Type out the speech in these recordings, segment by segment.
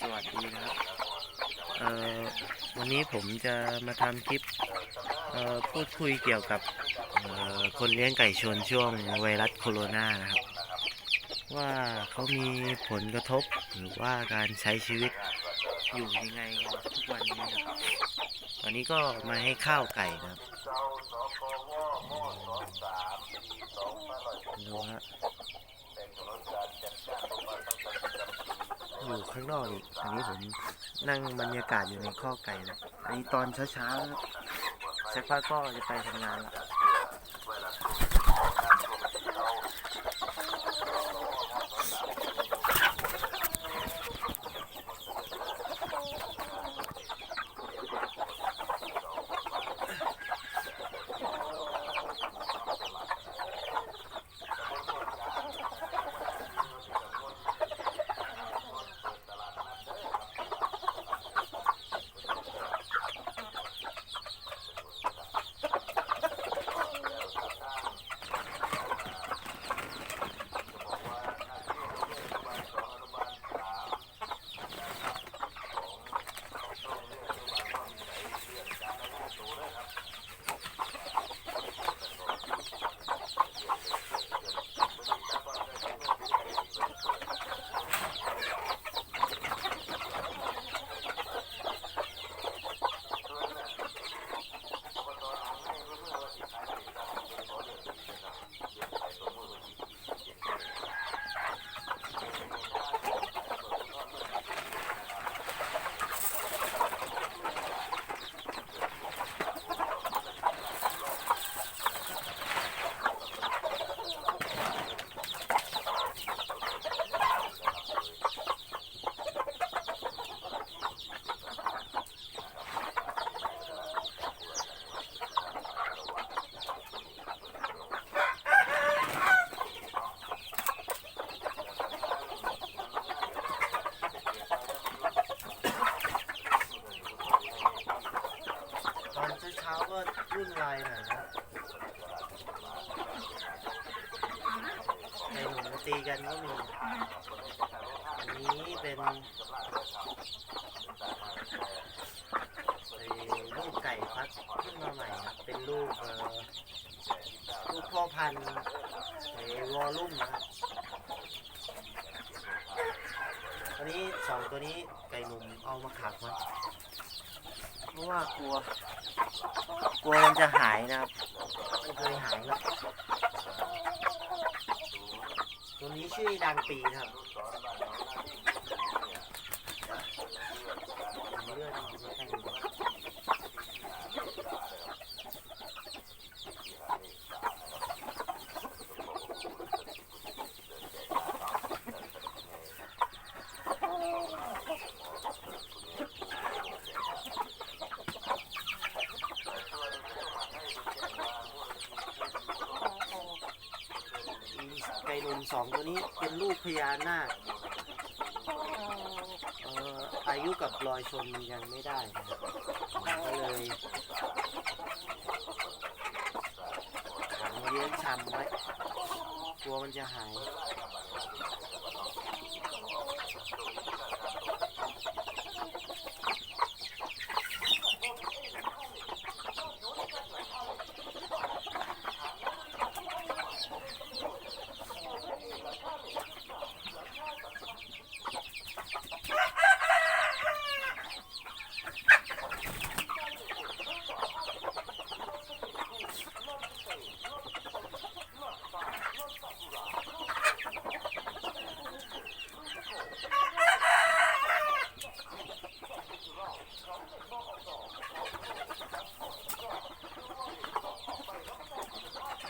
สวัสดีนะครับเอ่อวันนี้ผมจะมาทำคลิปเอ่อพูดคุยเกี่ยวกับเอ่อคนเลี้ยงไก่ชนช่วงไวรัสโคโรนานะครับ ว่าเขามีผลกระทบหรือว่าการใช้ชีวิตอยู่ยังไงทุกวันนี้นะครับวันนี้ก็มาให้ข้าวไก่นะครับดูฮะ อยู่ข้างนอกอีกอันนี้ผมนั่งบรรยากาศอยู่ในข้อไก่นะอันนี้ตอนเช้าๆนะครับสักพักก็จะไปทำงานละ ตอน เช้าก็รุ่นลายหน่อยนะในหนุ่มมาตีกันก็มี อันนี้เป็นลูกไก่พัดขึ้นมาใหม่ครับเป็นลูกเอ่อลูกพ่อพันธุ์ไอ้วอลลุ่มนะครับอันนี้สองตัวนี้ไก่หนุ่มเอามาขังไว้ เพราะว่ากลัว กลัวมันจะหายนะครับไม่เคยหายหรอกตัวนี้ชื่อดังปีครับเลื่อนมาใกล้ๆ มีไก่หนุ่ม สองตัวนี้เป็นลูกพญานาคเอ่ออายุกับรอยชนยังไม่ได้นะครับผมก็เลยขังเลี้ยงชำไว้กลัวมันจะหาย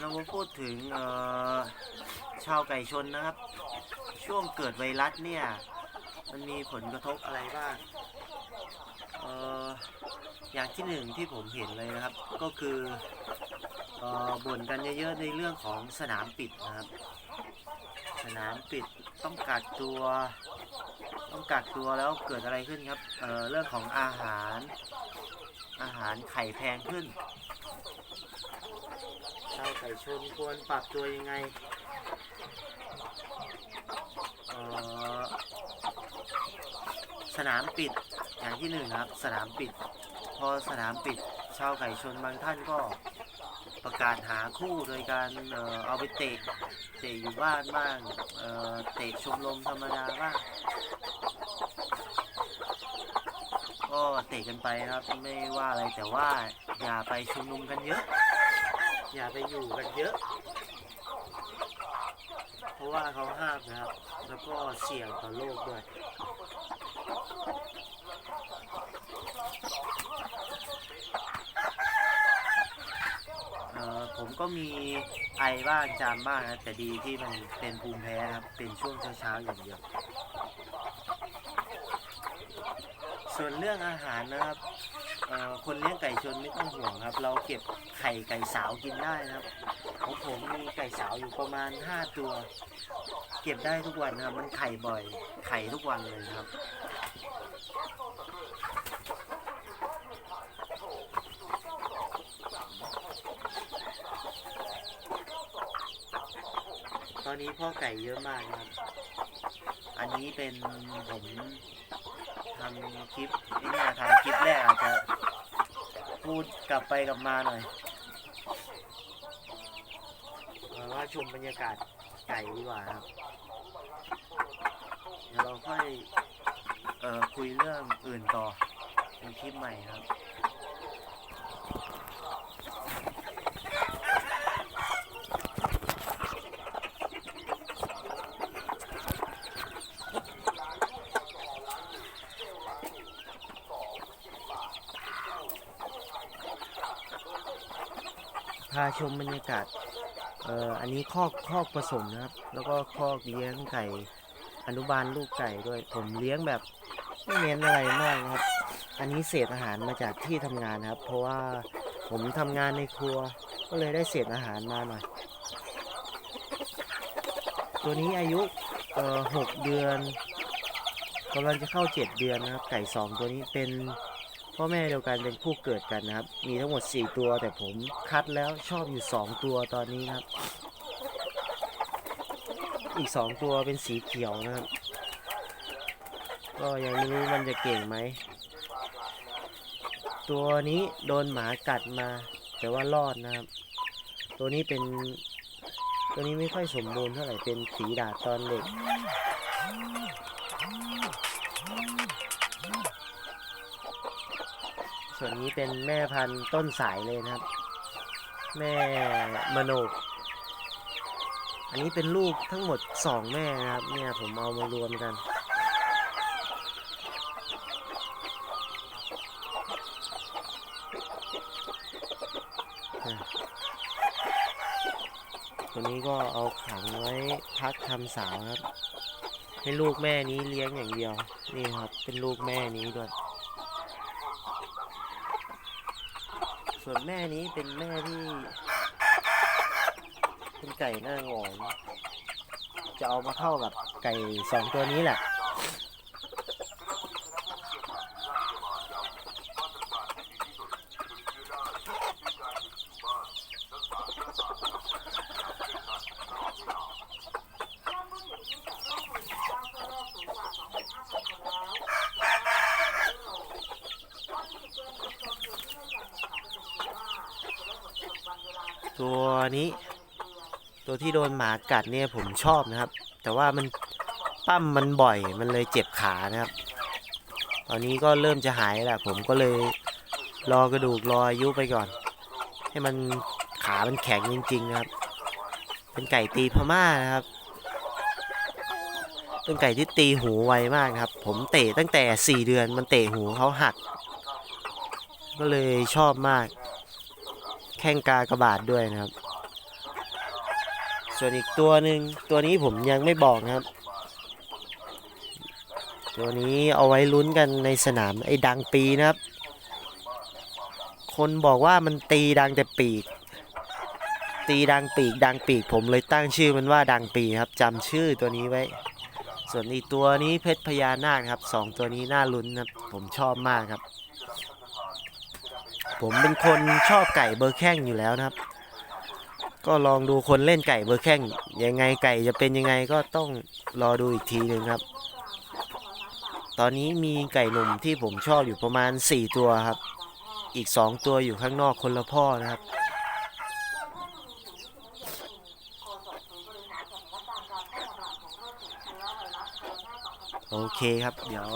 เรามาพูดถึงเอ่อชาวไก่ชนนะครับ ช่วงเกิดไวรัสเนี่ย มันมีผลกระทบอะไรบ้างเอ่ออย่างที่หนึ่งที่ผมเห็นเลยนะครับ ก็คือเอ่อบ่นกันเยอะๆในเรื่องของสนามปิดนะครับ สนามปิดต้องกักตัว ต้องกักตัวแล้วเกิดอะไรขึ้นครับเอ่อเรื่องของอาหารอาหารไข่แพงขึ้นาวไก่ชนควรปรับตัวยังไงสนามปิดอย่างที่หนึ่งครับ สนามปิด พอสนามปิด ชาวไก่ชนบางท่านก็ประกาศหาคู่โดยการเออเอาไปเตะเตะอยู่บ้านบ้างเออเตะชมรมธรรมดาบ้างก็เตะกันไปนะครับไม่ว่าอะไรแต่ว่าอย่าไปชุมนุมกันเยอะ อย่าไปอยู่กันเยอะ เพราะว่าเขาห้ามนะครับ แล้วก็เสี่ยงต่อโรคด้วย เอ่อ ผมก็มีไอบ้างจามบ้างนะแต่ดีที่มันเป็นภูมิแพ้ครับ เป็นช่วงเช้าๆอย่างเดียว ส่วนเรื่องอาหารนะครับคนเลี้ยงไก่ชนไม่ต้องห่วงครับ เราเก็บไข่ไก่สาวกินได้นะครับ ของผมมีไก่สาวอยู่ประมาณ 5 ตัว เก็บได้ทุกวันนะครับ มันไข่บ่อย ไข่ทุกวันเลยนะครับ ตอนนี้พ่อไก่เยอะมากนะครับ อันนี้เป็นผมทำคลิปนี่นี่ยทำคลิปแรกอาจจะพูดกลับไปกลับมาหน่อยเอาว่าชมบรรยากาศไก่ดีกว่าครับ เดี๋ยวเราค่อยเอ่อคุยเรื่องอื่นต่อในคลิปใหม่ครับ พาชมบรรยากาศเอ่ออันนี้คอกคอกผสมนะครับ แล้วก็คอกเลี้ยงไก่อนุบาลลูกไก่ด้วย ผมเลี้ยงแบบไม่เน้นอะไรมากนะครับ อันนี้เศษอาหารมาจากที่ทำงานนะครับ เพราะว่าผมทำงานในครัว ก็เลยได้เศษอาหารมาหน่อย ตัวนี้อายุเอ่อหกเดือนกำลังจะเข้าเจ็ดเดือนนะครับ ไก่สองตัวนี้เป็น พ่อแม่เดียวกันเป็นคู่เกิดกันนะครับ มีทั้งหมด 4 ตัว แต่ผมคัดแล้วชอบอยู่ 2 ตัวตอนนี้นะครับ อีก 2 ตัวเป็นสีเขียวนะครับ ก็ยังไม่รู้มันจะเก่งไหม ตัวนี้โดนหมากัดมา แต่ว่ารอดนะครับ ตัวนี้เป็น ตัวนี้ไม่ค่อยสมบูรณ์เท่าไหร่เป็นฝีดาดตอนเด็ก ส่วนนี้เป็นแม่พันธุ์ต้นสายเลยนะครับ แม่มโนก อันนี้เป็นลูกทั้งหมดสองแม่นะครับ เนี่ยผมเอามารวมกันตัวนี้ก็เอาขังไว้พักทำสาวครับ ให้ลูกแม่นี้เลี้ยงอย่างเดียว นี่ครับเป็นลูกแม่นี้ด้วย ส่วนแม่นี้เป็นแม่ที่ เป็นไก่หน้าหงอนจะเอามาเข้ากับไก่สองตัวนี้แหละ ตัวนี้ ตัวที่โดนหมากัดเนี่ยผมชอบนะครับ แต่ว่ามันปั้มมันบ่อยมันเลยเจ็บขานะครับ ตอนนี้ก็เริ่มจะหายแล้วผมก็เลยรอกระดูกรออายุไปก่อน ให้มันขามันแข็งจริงๆนะครับ เป็นไก่ตีพม่านะครับ เป็นไก่ที่ตีหูไวมากครับ ผมเตะตั้งแต่ 4 เดือนมันเตะหูเขาหัก ก็เลยชอบมาก แข้งกากระบาดด้วยนะครับ ส่วนอีกตัวหนึ่งตัวนี้ผมยังไม่บอกนะครับ ตัวนี้เอาไว้ลุ้นกันในสนามไอ้ดังปีนะครับ คนบอกว่ามันตีดังแต่ปีก ตีดังปีกดังปีก ผมเลยตั้งชื่อมันว่าดังปีครับจำชื่อตัวนี้ไว้ ส่วนอีกตัวนี้เพชรพญานาคครับสองตัวนี้น่าลุ้นครับผมชอบมากครับ ผมเป็นคนชอบไก่เบอร์แข้งอยู่แล้วนะครับ ก็ลองดูคนเล่นไก่เบอร์แข้งยังไงไก่จะเป็นยังไงก็ต้องรอดูอีกทีหนึ่งครับ ตอนนี้มีไก่หนุ่มที่ผมชอบอยู่ประมาณ 4 ตัวครับ อีก 2 ตัวอยู่ข้างนอกคนละพ่อนะครับโอเคครับ เดี๋ยว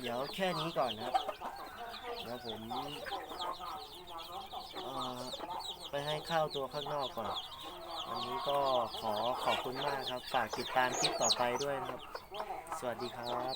เดี๋ยวแค่นี้ก่อนนะครับเดี๋ยวผมไปให้ข้าวตัวข้างนอกก่อนวันนี้ก็ขอขอบคุณมากครับ ฝากติดตามคลิปต่อไปด้วยนะครับ สวัสดีครับ